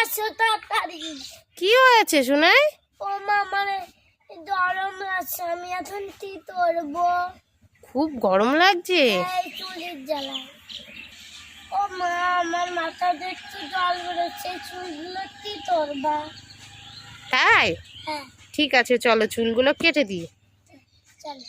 এই তাড়াতাড়ি। কি হয়েছে শুনাই? ও মা মানে গরম লাগছে আমি এখন কি করব? খুব গরম লাগছে। এই চুলের জ্বালা ও মা আমার মাথা দেখছি জল বেরোচ্ছে চুলগুলো কি করবা? তাই? হ্যাঁ। ঠিক আছে চলো চুলগুলো কেটে দিই। চলো।